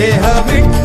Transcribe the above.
ದೇಹ ಬಿಟ್ಟ